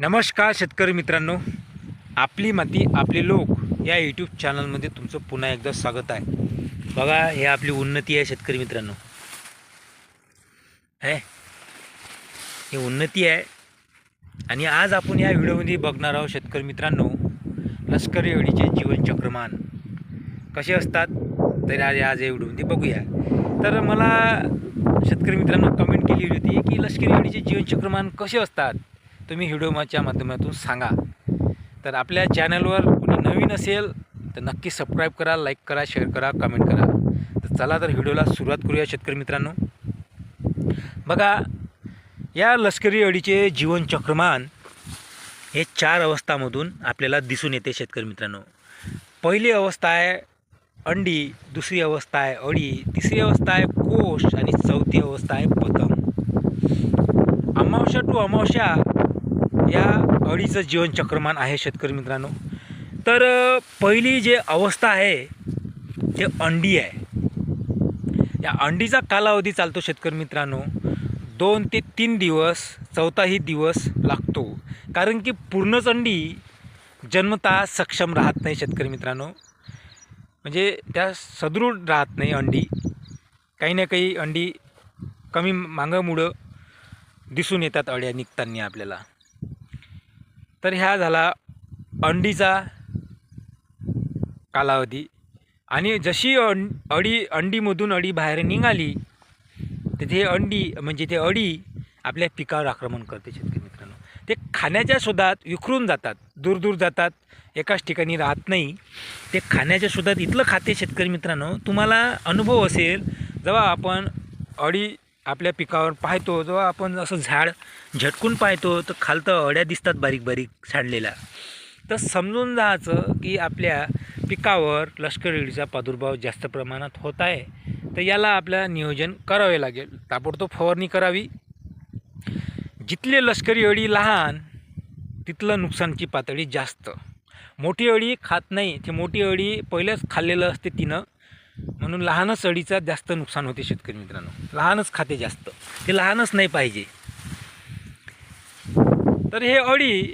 नमस्कार शेतकरी मित्रांनो. आपली माती आपले लोक या यूट्यूब चॅनलमध्ये तुमचं पुन्हा एकदा स्वागत आहे. बघा हे आपली उन्नती आहे शेतकरी मित्रांनो. आहे ही उन्नती आहे. आणि आज आपण या व्हिडिओमध्ये बघणार आहोत शेतकरी मित्रांनो लष्करी अडीचे जीवनचक्रमान कसे असतात? तर आज आज या व्हिडिओमध्ये बघूया. तर मला शेतकरी मित्रांनो कमेंट केली होती की लष्करी अडीचे जीवनचक्रमान कसे असतात? तुम्ही व्हिडिओच्या माध्यमातून सांगा. तर आपल्या चॅनलवर कोणी नवीन असेल तर नक्की सबस्क्राईब करा लाईक करा शेअर करा कमेंट करा. तर चला तर व्हिडिओला सुरुवात करूया शेतकरी मित्रांनो. बघा या लष्करी अडीचे जीवनचक्रमान हे चार अवस्थामधून आपल्याला दिसून येते शेतकरी मित्रांनो. पहिली अवस्था आहे अंडी दुसरी अवस्था आहे अडी तिसरी अवस्था आहे कोश आणि चौथी अवस्था आहे पतंग. अमावस्या टू अमावस्या या अळीचं जीवनचक्रमान आहे शेतकरी मित्रांनो. तर पहिली जे अवस्था आहे ते अंडी आहे. या अंडीचा कालावधी चालतो शेतकरी मित्रांनो दोन ते तीन दिवस चौथाही दिवस लागतो. कारण की पूर्णच अंडी जन्मता सक्षम राहत नाही शेतकरी मित्रांनो. म्हणजे त्या सदृढ राहत नाही अंडी. काही ना काही अंडी कमी मागंमुळं दिसून येतात अळ्या निघताना आपल्याला. तर ह्या झाला अंडीचा कालावधी. आणि जशी अं अडी अंडीमधून अडी बाहेर निघाली तर ते अंडी म्हणजे ते अडी आपल्या पिकावर आक्रमण करते शेतकरी मित्रांनो. ते खाण्याच्या शोधात विखरून जातात दूर दूर जातात एकाच ठिकाणी राहत नाही. ते खाण्याच्या शोधात इथलं खाते शेतकरी मित्रांनो तुम्हाला अनुभव असेल जेव्हा आपण अडी आपल्या पिकावर पाहतो जेव्हा आपण असं झाड झटकून पाहतो तर खालतं अड्या दिसतात बारीक बारीक साडलेल्या. तर समजून जायचं की आपल्या पिकावर लष्कर अळीचा प्रादुर्भाव जास्त प्रमाणात होत आहे तर याला आपल्या नियोजन करावे लागेल. ताबडतोब फवारणी करावी. जिथले लष्करी अळी लहान तिथलं नुकसानची पातळी जास्त. मोठी अळी खात नाही ती मोठी अळी पहिलेच खाल्लेलं असते तिनं. म्हणून लहानच अळीचा जास्त नुकसान होते शेतकरी मित्रांनो. लहानच खाते जास्त. ते लहानच नाही पाहिजे. तर हे अळी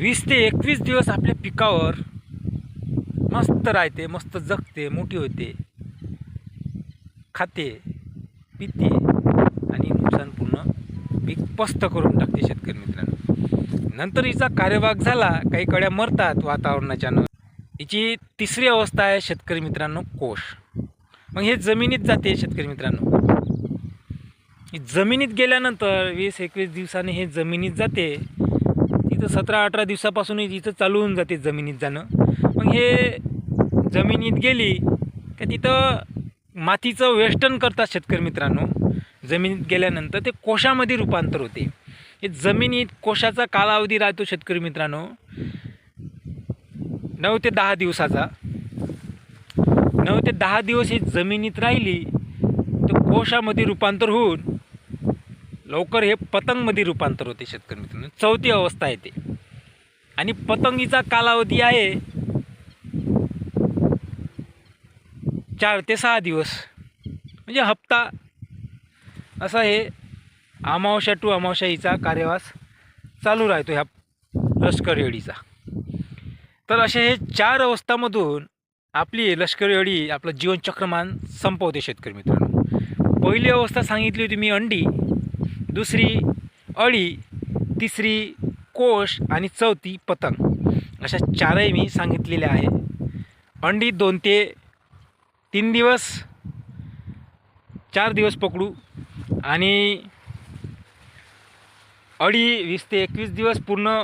वीस ते एकवीस दिवस आपल्या पिकावर मस्त राहते मस्त जगते मोठी होते. खाते पिते आणि नुकसान पूर्ण पीक पस्त करून टाकते शेतकरी मित्रांनो. नंतर हिचा कार्यभाग झाला काही कड्या मरतात वातावरणाच्यानं हिची तिसरी अवस्था आहे शेतकरी मित्रांनो कोश. मग हे जमिनीत जाते शेतकरी मित्रांनो. ही जमिनीत गेल्यानंतर वीस एकवीस दिवसाने हे जमिनीत जाते. तिथं सतरा अठरा दिवसापासून तिथं चालू होऊन जाते जमिनीत जाणं. मग हे जमिनीत गेली का तिथं मातीचं वेष्टन करतात शेतकरी मित्रांनो. जमिनीत गेल्यानंतर ते कोशामध्ये रूपांतर होते. हे जमिनीत कोशाचा कालावधी राहतो शेतकरी मित्रांनो. नऊ ते दहा दिवसाचा. नऊ ते दहा दिवस ही जमिनीत राहिली तर कोशामध्ये रूपांतर होऊन लवकर हे पतंगमध्ये रूपांतर होते शेतकरी मित्रांनो. चौथी अवस्था येते आणि पतंगीचा कालावधी आहे चार ते सहा दिवस. म्हणजे हप्ता. असा हे अमावस्या टू अमावस्या हिचा कार्यवास चालू राहतो ह्या लष्कर अडीचा तर असे हे चार अवस्थामधून आपली लष्करी अडी आपलं जीवनचक्रमान संपवते शेतकरी मित्रांनो. पहिली अवस्था सांगितली होती मी अंडी दुसरी अळी तिसरी कोश आणि चौथी पतंग. अशा चारही मी सांगितलेल्या आहे अंडी दोन ते तीन दिवस चार दिवस पकडू आणि अडी वीस ते एकवीस दिवस पूर्ण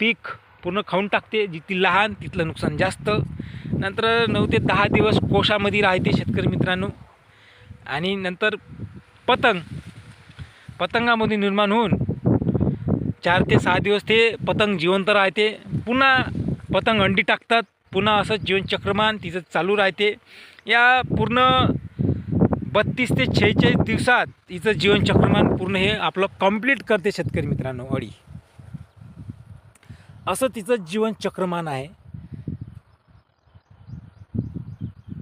पीक पूर्ण खाऊन टाकते. जिथली लहान तिथलं नुकसान जास्त. नंतर नऊ ते दहा दिवस कोशामध्ये राहते शेतकरी मित्रांनो. आणि नंतर पतंग. पतंगामध्ये निर्माण होऊन चार ते सहा दिवस ते पतंग जिवंत राहते. पुन्हा पतंग अंडी टाकतात. पुन्हा असं जीवनचक्रमान तिचं चालू राहते. या पूर्ण बत्तीस ते शेहेचाळीस दिवसात हिचं जीवनचक्रमान पूर्ण हे आपलं कंप्लीट करते शेतकरी मित्रांनो अडी असं तिचं जीवनचक्रमान आहे.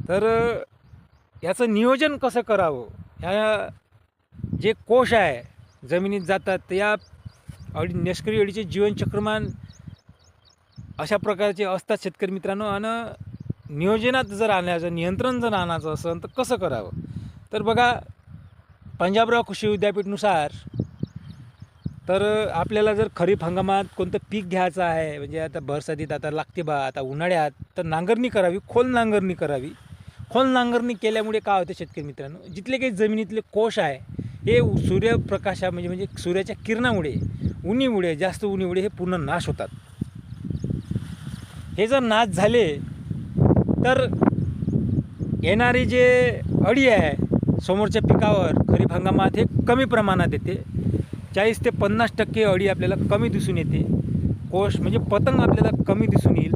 तर याचं नियोजन कसं करावं? ह्या जे कोश आहे जमिनीत जातात या अडी लष्करी अळीचे जीवनचक्रमान अशा प्रकारचे असतात शेतकरी मित्रांनो. आणि नियोजनात जर आणायचं नियंत्रण जर आणायचं असेल तर कसं करावं? तर बघा पंजाबराव कृषी विद्यापीठनुसार तर आपल्याला जर खरीप हंगामात कोणतं पीक घ्यायचं आहे म्हणजे आता बरसातीत आता लागते बा आता उन्हाळ्यात तर नांगरणी करावी खोल नांगरणी करावी. खोल नांगरणी केल्यामुळे काय होते शेतकरी मित्रांनो जिथले काही जमिनीतले कोश आहे हे सूर्यप्रकाशा म्हणजे म्हणजे सूर्याच्या किरणामुळे उन्हीमुळे जास्त उन्हीमुळे हे पूर्ण नाश होतात. हे जर नाश झाले तर येणारी जे अळी आहे समोरच्या पिकावर खरीप हंगामात हे कमी प्रमाणात येते. चाळीस ते पन्नास टक्के अळी आपल्याला कमी दिसून येते. कोश म्हणजे पतंग आपल्याला कमी दिसून येईल.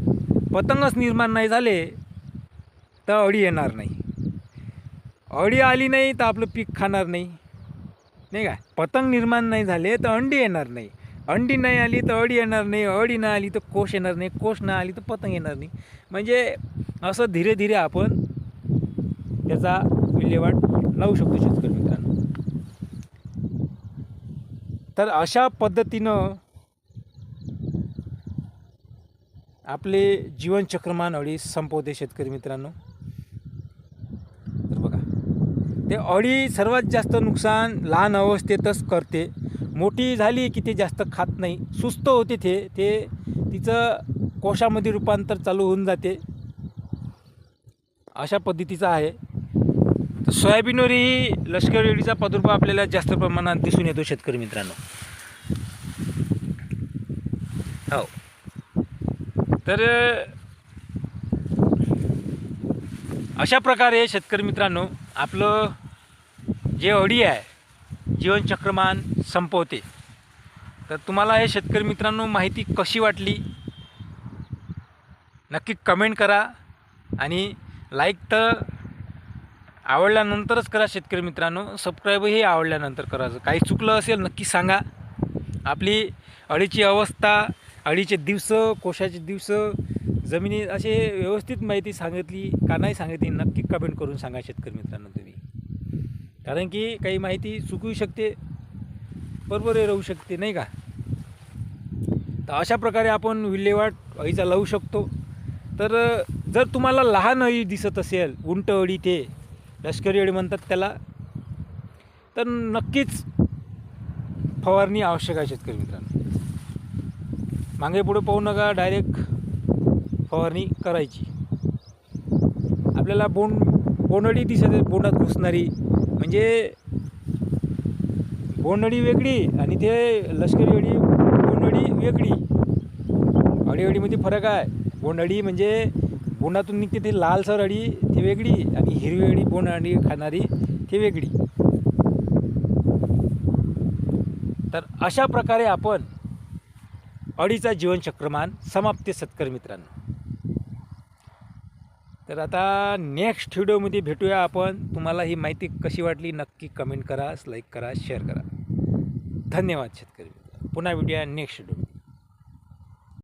पतंगच निर्माण नाही झाले तर अळी येणार नाही. अळी आली नाही तर आपलं पीक खाणार नाही. नाही का? पतंग निर्माण नाही झाले तर अंडी येणार नाही. अंडी नाही आली तर अळी येणार नाही. अळी नाही आली तर कोश येणार नाही. कोश नाही आली तर पतंग येणार नाही. म्हणजे असं धीरे धीरे आपण त्याचा विल्हेवाट लावू शकतो शेतकरी मित्रांनो तर अशा पद्धतीनं आपले जीवनचक्रमान अळी संपवते शेतकरी मित्रांनो. तर बघा ते अळी सर्वात जास्त नुकसान लहान अवस्थेतच करते. मोठी झाली की ते जास्त खात नाही. सुस्त होते ते ते तिचं कोशामध्ये रूपांतर चालू होऊन जाते. अशा पद्धतीचं आहे. तर सोयाबीनवरही लष्करी अळीचा प्रादुर्भाव आपल्याला जास्त प्रमाणात दिसून येतो शेतकरी मित्रांनो. हो. तर अशा प्रकारे शेतकरी मित्रांनो आपलं जे अडी आहे जीवनचक्रमान संपवते. तर तुम्हाला हे शेतकरी मित्रांनो माहिती कशी वाटली? नक्की कमेंट करा आणि लाईक तर आवडल्यानंतरच करा शेतकरी मित्रांनो. सबस्क्राईबही आवडल्यानंतर करायचं काही चुकलं असेल नक्की सांगा. आपली अळीची अवस्था अळीचे दिवस कोशाचे दिवस जमिनी असे व्यवस्थित माहिती सांगितली का नाही सांगितली नक्की कमेंट करून सांगा शेतकरी मित्रांनो तुम्ही. कारण की काही माहिती चुकू शकते बरोबर राहू शकते नाही का? तर अशा प्रकारे आपण विल्हेवाट अळीचा लावू शकतो. तर जर तुम्हाला लहान अळी दिसत असेल उंट अळी ते लष्करी अळी म्हणतात त्याला. तर नक्कीच फवारणी आवश्यक आहे शेतकरी मित्रांनो. मागे पुढे पाहू नका डायरेक्ट फवारणी करायची. आपल्याला बोंड बोंडअळी दिसत आहे बोंडात घुसणारी. म्हणजे बोंडअळी वेगळी आणि ते लष्करी अळी बोंडअळी वेगळी. अडीअडीमध्ये फरक आहे. बोंडअळी म्हणजे बोंडातून निघते ती लालसर अळी ती वेगळी आणि हिरवी अळी बोंड अळी खाणारी ती वेगळी. तर अशा प्रकारे आपण अडीचा जीवनचक्रमान समाप्ते सत्कर मित्रांनो. तर आता नेक्स्ट व्हिडिओमध्ये भेटूया आपण. तुम्हाला ही माहिती कशी वाटली नक्की कमेंट करा लाईक करा शेअर करा. धन्यवाद शेतकरी मित्र पुन्हा भेटूया नेक्स्ट व्हिडिओ